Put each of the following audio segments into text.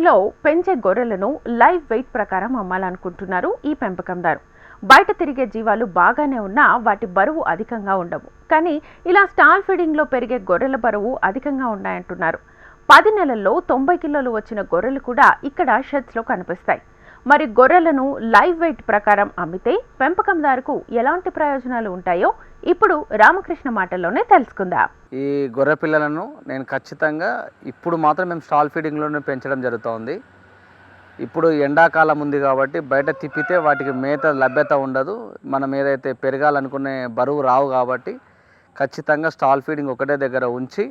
ఫీడింగ్లో పెంచే గొర్రెలను live weight ప్రకారం అమ్మాలనుకుంటున్నారు ఈ పెంపకందారు బయట తిరిగే జీవాలు బాగానే ఉన్నా వాటి బరువు అధికంగా ఉండవు. కానీ ఇలా స్టాల్ ఫీడింగ్లో పెరిగే గొర్రెల బరువు అధికంగా ఉన్నాయంటున్నారు. పది నెలల్లో తొంభై కిలోలు వచ్చిన గొర్రెలు కూడా ఇక్కడ షెడ్స్లో కనిపిస్తాయి. మరి గొర్రెలను లైవ్ వెయిట్ ప్రకారం అమ్మితే పెంపకందారుకు ఎలాంటి ప్రయోజనాలు ఉంటాయో ఇప్పుడు రామకృష్ణ మాటల్లోనే తెలుసుకుందాం. ఈ గొర్రె పిల్లలను నేను ఖచ్చితంగా ఇప్పుడు మాత్రం మేము స్టాల్ ఫీడింగ్లోనే పెంచడం జరుగుతోంది. ఇప్పుడు ఎండాకాలం ఉంది కాబట్టి బయట తిప్పితే వాటికి మేత లభ్యత ఉండదు. మనం ఏదైతే పెరగాలనుకునే బరువు రావు కాబట్టి ఖచ్చితంగా స్టాల్ ఫీడింగ్ ఒకటే దగ్గర ఉంచి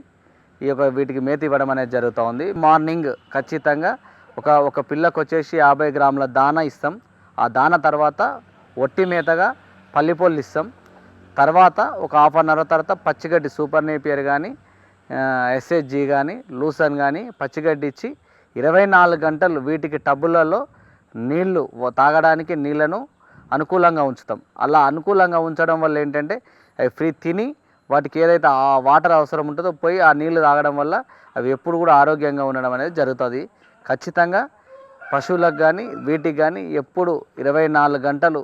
ఈ యొక్క వీటికి మేత ఇవ్వడం అనేది జరుగుతోంది. మార్నింగ్ ఖచ్చితంగా ఒక ఒక పిల్లకు వచ్చేసి యాభై గ్రాముల దాన ఇస్తాం. ఆ దాన తర్వాత ఒట్టి మేతగా పల్లిపొల్లు ఇస్తాం. తర్వాత ఒక హాఫ్ అన్ అవర్ తర్వాత పచ్చిగడ్డి సూపర్ నేపియర్ కానీ ఎస్హెచ్జి కానీ లూసన్ కానీ పచ్చిగడ్డి ఇచ్చి ఇరవై నాలుగు గంటలు వీటికి టబ్బులలో నీళ్ళు తాగడానికి నీళ్ళను అనుకూలంగా ఉంచుతాం. అలా అనుకూలంగా ఉంచడం వల్ల ఏంటంటే అవి ఫ్రీ తిని వాటికి ఏదైతే ఆ వాటర్ అవసరం ఉంటుందో పోయి ఆ నీళ్ళు తాగడం వల్ల అవి ఎప్పుడు కూడా ఆరోగ్యంగా ఉండడం అనేది జరుగుతుంది. ఖచ్చితంగా పశువులకు కానీ వీటికి కానీ ఎప్పుడు ఇరవై నాలుగు గంటలు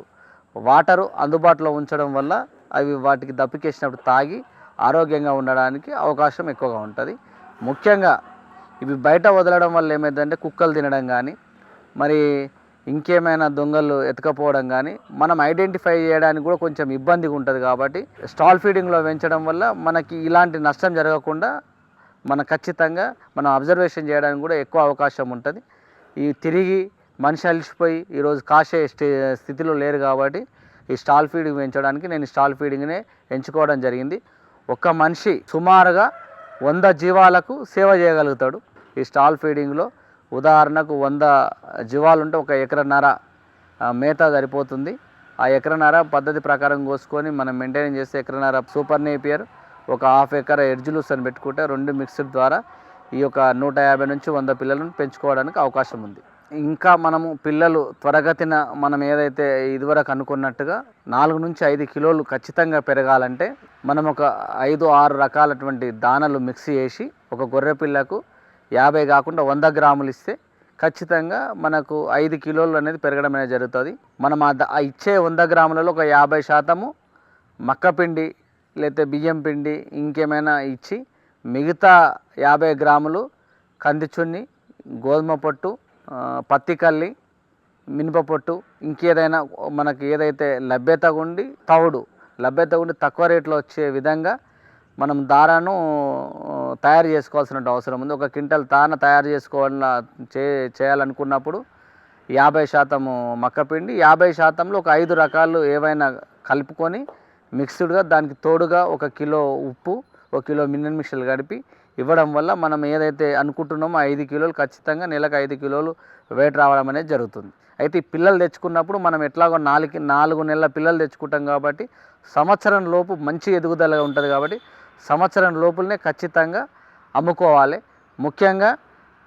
వాటరు అందుబాటులో ఉంచడం వల్ల అవి వాటికి దప్పికేసినప్పుడు తాగి ఆరోగ్యంగా ఉండడానికి అవకాశం ఎక్కువగా ఉంటుంది. ముఖ్యంగా ఇవి బయట వదలడం వల్ల ఏమైందంటే కుక్కలు తినడం కానీ మరి ఇంకేమైనా దొంగలు ఎత్తుకపోవడం కానీ మనం ఐడెంటిఫై చేయడానికి కూడా కొంచెం ఇబ్బందిగా ఉంటుంది కాబట్టి స్టాల్ ఫీడింగ్లో పెంచడం వల్ల మనకి ఇలాంటి నష్టం జరగకుండా మన ఖచ్చితంగా మనం అబ్జర్వేషన్ చేయడానికి కూడా ఎక్కువ అవకాశం ఉంటుంది. ఈ తిరిగి మనిషి అలిసిపోయి ఈరోజు కాసే స్టే స్థితిలో లేరు కాబట్టి ఈ స్టాల్ ఫీడింగ్ పెంచడానికి నేను స్టాల్ ఫీడింగ్నే ఎంచుకోవడం జరిగింది. ఒక మనిషి సుమారుగా వంద జీవాలకు సేవ చేయగలుగుతాడు. ఈ స్టాల్ ఫీడింగ్లో ఉదాహరణకు వంద జీవాలు ఉంటే ఒక ఎకరన్నర మేత సరిపోతుంది. ఆ ఎకరన్నర పద్ధతి ప్రకారం కోసుకొని మనం మెయింటైన్ చేస్తే ఎకరన్నర సూపర్ నేపియర్ ఒక హాఫ్ ఎకర్ ఎడ్జులూస్ అని పెట్టుకుంటే రెండు మిక్స్డ్ ద్వారా ఈ యొక్క నూట యాభై నుంచి వంద పిల్లలను పెంచుకోవడానికి అవకాశం ఉంది. ఇంకా మనము పిల్లలు త్వరగతిన మనం ఏదైతే ఇదివరకు అనుకున్నట్టుగా నాలుగు నుంచి ఐదు కిలోలు ఖచ్చితంగా పెరగాలంటే మనం ఒక ఐదు ఆరు రకాలటువంటి దానలు మిక్స్ చేసి ఒక గొర్రె పిల్లకు యాభై కాకుండా వంద గ్రాములు ఇస్తే ఖచ్చితంగా మనకు ఐదు కిలోలు అనేది పెరగడం అనేది జరుగుతుంది. మనం ఆ ఇచ్చే వంద గ్రాములలో ఒక యాభై శాతము మక్కపిండి లేకపోతే బియ్యం పిండి ఇంకేమైనా ఇచ్చి మిగతా యాభై గ్రాములు కందిచున్ని గోధుమ పొట్టు పత్తి కల్లి మినప పొట్టు ఇంకేదైనా మనకి ఏదైతే లభ్యత ఉండి తవుడు లభ్యత ఉండి తక్కువ రేట్లో వచ్చే విధంగా మనం దారాను తయారు చేసుకోవాల్సిన అవసరం ఉంది. ఒక క్వింటల్ దాన తయారు చేసుకోవాల చే చేయాలనుకున్నప్పుడు యాభై శాతము మక్కపిండి యాభై శాతంలో ఒక ఐదు రకాలు ఏవైనా కలుపుకొని మిక్స్డ్గా దానికి తోడుగా ఒక కిలో ఉప్పు ఒక కిలో మినరల్ మిక్చర్లు కలిపి ఇవ్వడం వల్ల మనం ఏదైతే అనుకుంటున్నామో ఐదు కిలోలు ఖచ్చితంగా నెలకు ఐదు కిలోలు వెయిట్ రావడం అనేది జరుగుతుంది. అయితే ఈ పిల్లలు తెచ్చుకున్నప్పుడు మనం ఎట్లాగో నాలుగు నాలుగు నెలల పిల్లలు తెచ్చుకుంటాం కాబట్టి సంవత్సరం లోపు మంచి ఎదుగుదలగా ఉంటుంది కాబట్టి సంవత్సరం లోపులనే ఖచ్చితంగా అమ్ముకోవాలి. ముఖ్యంగా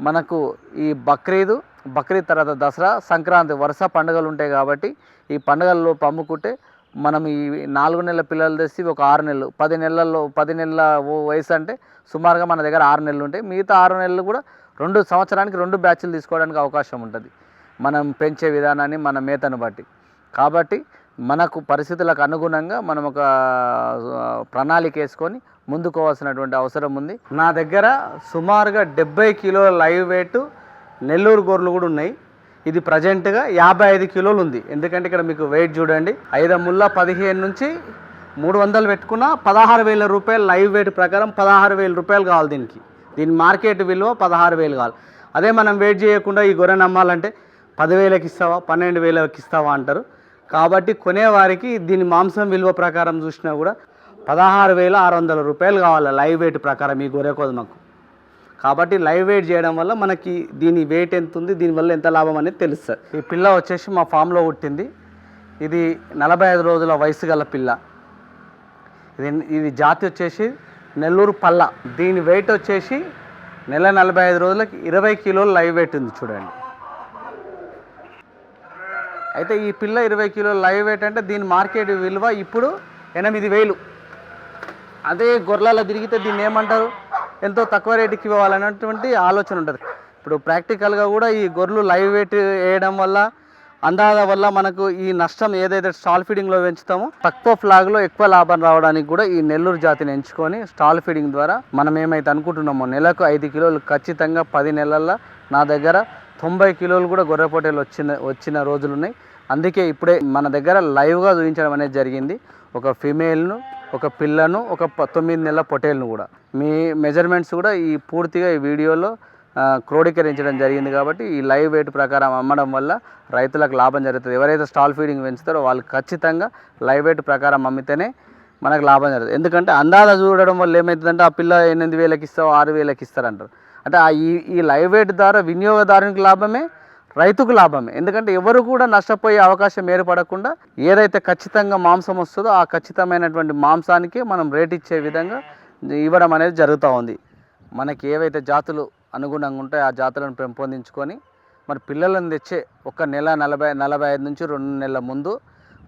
మనకు ఈ బక్రీదు బక్రీద్ తర్వాత దసరా సంక్రాంతి వరుస పండుగలు ఉంటాయి కాబట్టి ఈ పండుగల్లోపు అమ్ముకుంటే మనం ఈ నాలుగు నెలల పిల్లలు తెచ్చి ఒక ఆరు నెలలు పది నెలల్లో పది నెలల ఓ- వయసు అంటే సుమారుగా మన దగ్గర ఆరు నెలలు ఉంటాయి. మిగతా ఆరు నెలలు కూడా రెండు సంవత్సరానికి రెండు బ్యాచ్లు తీసుకోవడానికి అవకాశం ఉంటుంది. మనం పెంచే విధానాన్ని మన మేతను బట్టి. కాబట్టి మనకు పరిస్థితులకు అనుగుణంగా మనం ఒక ప్రణాళిక వేసుకొని ముందుకోవాల్సినటువంటి అవసరం ఉంది. నా దగ్గర సుమారుగా డెబ్బై కిలోల లైవ్ వెయిట్ నెల్లూరు గొర్రెలు కూడా ఉన్నాయి. ఇది ప్రజెంట్గా యాభై ఐదు కిలోలు ఉంది. ఎందుకంటే ఇక్కడ మీకు వెయిట్ చూడండి. ఐదు ముళ్ళ పదిహేను నుంచి మూడు వందలు పెట్టుకున్న పదహారు వేల రూపాయలు లైవ్ వెయిట్ ప్రకారం పదహారు వేల రూపాయలు కావాలి దీనికి. దీని మార్కెట్ విలువ పదహారు వేలు కావాలి. అదే మనం వెయిట్ చేయకుండా ఈ గొర్రెని అమ్మాలంటే పదివేలకు ఇస్తావా పన్నెండు వేలకి ఇస్తావా అంటారు. కాబట్టి కొనేవారికి దీని మాంసం విలువ ప్రకారం చూసినా కూడా పదహారు వేల ఆరు వందల రూపాయలు కావాలి లైవ్ వెయిట్ ప్రకారం ఈ గొర్రె కోదమకు. కాబట్టి లైవ్ వెయిట్ చేయడం వల్ల మనకి దీని వెయిట్ ఎంత ఉంది దీనివల్ల ఎంత లాభం అనేది తెలుస్తుంది. ఈ పిల్ల వచ్చేసి మా ఫామ్లో పుట్టింది. ఇది నలభై ఐదు రోజుల వయసు గల పిల్ల. ఇది ఇది జాతి వచ్చేసి నెల్లూరు పల్ల. దీని వెయిట్ వచ్చేసి నెల నలభై ఐదు రోజులకి ఇరవై కిలోలు లైవ్ వెయిట్ ఉంది చూడండి. అయితే ఈ పిల్ల ఇరవై కిలోల లైవ్ వెయిట్ అంటే దీని మార్కెట్ విలువ ఇప్పుడు ఎనిమిది వేలు. అదే గొర్రెల తిరిగితే దీన్ని ఏమంటారు? ఎంతో తక్కువ రేటుకి ఇవ్వాలనేటువంటి ఆలోచన ఉంటుంది. ఇప్పుడు ప్రాక్టికల్గా కూడా ఈ గొర్రెలు లైవ్ వెయిట్ వేయడం వల్ల అందాల వల్ల మనకు ఈ నష్టం ఏదైతే స్టాల్ ఫీడింగ్లో పెంచుతామో తక్కువ ఫ్లాగ్లో ఎక్కువ లాభం రావడానికి కూడా ఈ నెల్లూరు జాతిని ఎంచుకొని స్టాల్ ఫీడింగ్ ద్వారా మనం ఏమైతే అనుకుంటున్నామో నెలకు ఐదు కిలోలు ఖచ్చితంగా పది నెలల్లో నా దగ్గర తొంభై కిలోలు కూడా గొర్రె పొట్టేలు వచ్చిన వచ్చిన రోజులు ఉన్నాయి. అందుకే ఇప్పుడే మన దగ్గర లైవ్గా చూపించడం అనేది జరిగింది. ఒక ఫిమేల్ను ఒక పిల్లను ఒక ప- తొమ్మిది నెలల పొటేల్ను కూడా. మీ మెజర్మెంట్స్ కూడా ఈ పూర్తిగా ఈ వీడియోలో క్రోడీకరించడం జరిగింది కాబట్టి ఈ లైవ్ వెయిట్ ప్రకారం అమ్మడం వల్ల రైతులకు లాభం జరుగుతుంది. ఎవరైతే స్టాల్ ఫీడింగ్ పెంచుతారో వాళ్ళు ఖచ్చితంగా లైవ్ వెయిట్ ప్రకారం అమ్మితేనే మనకు లాభం జరుగుతుంది. ఎందుకంటే అందాజ చూడడం వల్ల ఏమవుతుందంటే ఆ పిల్ల ఎనిమిది వేలకి ఇస్తావు ఆరు వేలకి ఇస్తారంటారు. అంటే ఆ ఈ ఈ లైవ్ వెయిట్ ద్వారా వినియోగదారునికి లాభమే రైతుకు లాభమే. ఎందుకంటే ఎవరు కూడా నష్టపోయే అవకాశం ఏర్పడకుండా ఏదైతే ఖచ్చితంగా మాంసం వస్తుందో ఆ ఖచ్చితమైనటువంటి మాంసానికి మనం రేట్ ఇచ్చే విధంగా ఇవ్వడం అనేది జరుగుతూ ఉంది. మనకి ఏవైతే జాతులు అనుగుణంగా ఉంటాయో ఆ జాతులను పెంపొందించుకొని మరి పిల్లలను తెచ్చే ఒక నెల నలభై నలభై ఐదు నుంచి రెండు నెలల ముందు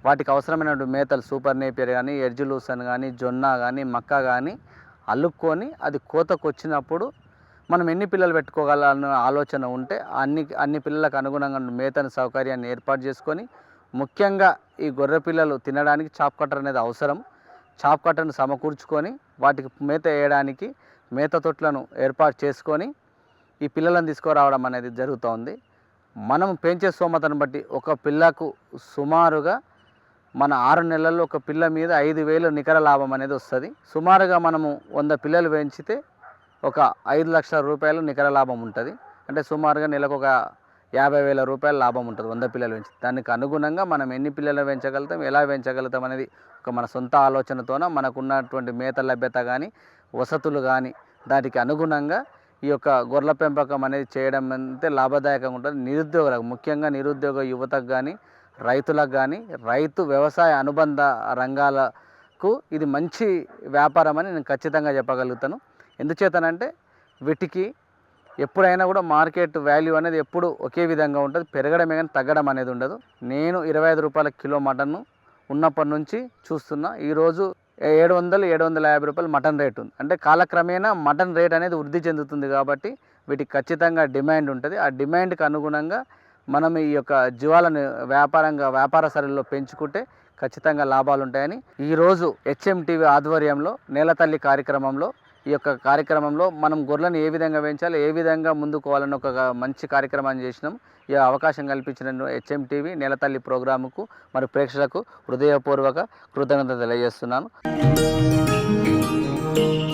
వాటికి అవసరమైనటువంటి మేతలు సూపర్ నేపియర్ కానీ ఎర్జులూసన్ కానీ జొన్న కానీ మక్క కానీ అల్లుక్కొని అది కోతకు వచ్చినప్పుడు మనం ఎన్ని పిల్లలు పెట్టుకోగలన్న ఆలోచన ఉంటే అన్ని అన్ని పిల్లలకు అనుగుణంగా మేతను సౌకర్యాన్ని ఏర్పాటు చేసుకొని ముఖ్యంగా ఈ గొర్రె పిల్లలు తినడానికి చాప్ కట్టర్ అనేది అవసరం. చాప్ కట్టర్ను సమకూర్చుకొని వాటికి మేత వేయడానికి మేత తొట్లను ఏర్పాటు చేసుకొని ఈ పిల్లలను తీసుకురావడం అనేది జరుగుతోంది. మనం పెంచే స్తోమతను బట్టి ఒక పిల్లకు సుమారుగా మన ఆరు నెలల్లో ఒక పిల్ల మీద ఐదు వేలు నికర లాభం అనేది వస్తుంది. సుమారుగా మనము వంద పిల్లలు పెంచితే ఒక ఐదు లక్షల రూపాయలు నికర లాభం ఉంటుంది. అంటే సుమారుగా నెలకు ఒక యాభై వేల రూపాయల లాభం ఉంటుంది వంద పిల్లలు పెంచి. దానికి అనుగుణంగా మనం ఎన్ని పిల్లలు పెంచగలుగుతాం ఎలా పెంచగలుగుతాం అనేది ఒక మన సొంత ఆలోచనతోన మనకున్నటువంటి మేత లభ్యత కానీ వసతులు కానీ దానికి అనుగుణంగా ఈ యొక్క గొర్రెల పెంపకం అనేది చేయడం అంతే లాభదాయకంగా ఉంటుంది. నిరుద్యోగులకు ముఖ్యంగా నిరుద్యోగ యువతకు కానీ రైతులకు కానీ రైతు వ్యవసాయ అనుబంధ రంగాలకు ఇది మంచి వ్యాపారం అని నేను ఖచ్చితంగా చెప్పగలుగుతాను. ఎందుచేతనంటే వీటికి ఎప్పుడైనా కూడా మార్కెట్ వాల్యూ అనేది ఎప్పుడు ఒకే విధంగా ఉంటుంది. పెరగడమే కానీ తగ్గడం అనేది ఉండదు. నేను ఇరవై ఐదు రూపాయల కిలో మటన్ను ఉన్నప్పటి నుంచి చూస్తున్నా. ఈరోజు ఏడు వందలు ఏడు వందల యాభై రూపాయలు మటన్ రేట్ ఉంది. అంటే కాలక్రమేణా మటన్ రేట్ అనేది వృద్ధి చెందుతుంది కాబట్టి వీటికి ఖచ్చితంగా డిమాండ్ ఉంటుంది. ఆ డిమాండ్కి అనుగుణంగా మనం ఈ యొక్క జీవాలను వ్యాపారంగా వ్యాపార సరళిలో పెంచుకుంటే ఖచ్చితంగా లాభాలు ఉంటాయని ఈరోజు హెచ్ఎంటీవీ ఆధ్వర్యంలో నేలతల్లి కార్యక్రమంలో ఈ యొక్క కార్యక్రమంలో మనం గొర్రెలను ఏ విధంగా పెంచాలి ఏ విధంగా ముందుకోవాలని ఒక మంచి కార్యక్రమాన్ని చేసినాం. ఈ అవకాశం కల్పించిన హెచ్ఎం టీవీ నేలతల్లి ప్రోగ్రాముకు మరి ప్రేక్షకులకు హృదయపూర్వక కృతజ్ఞత తెలియజేస్తున్నాను.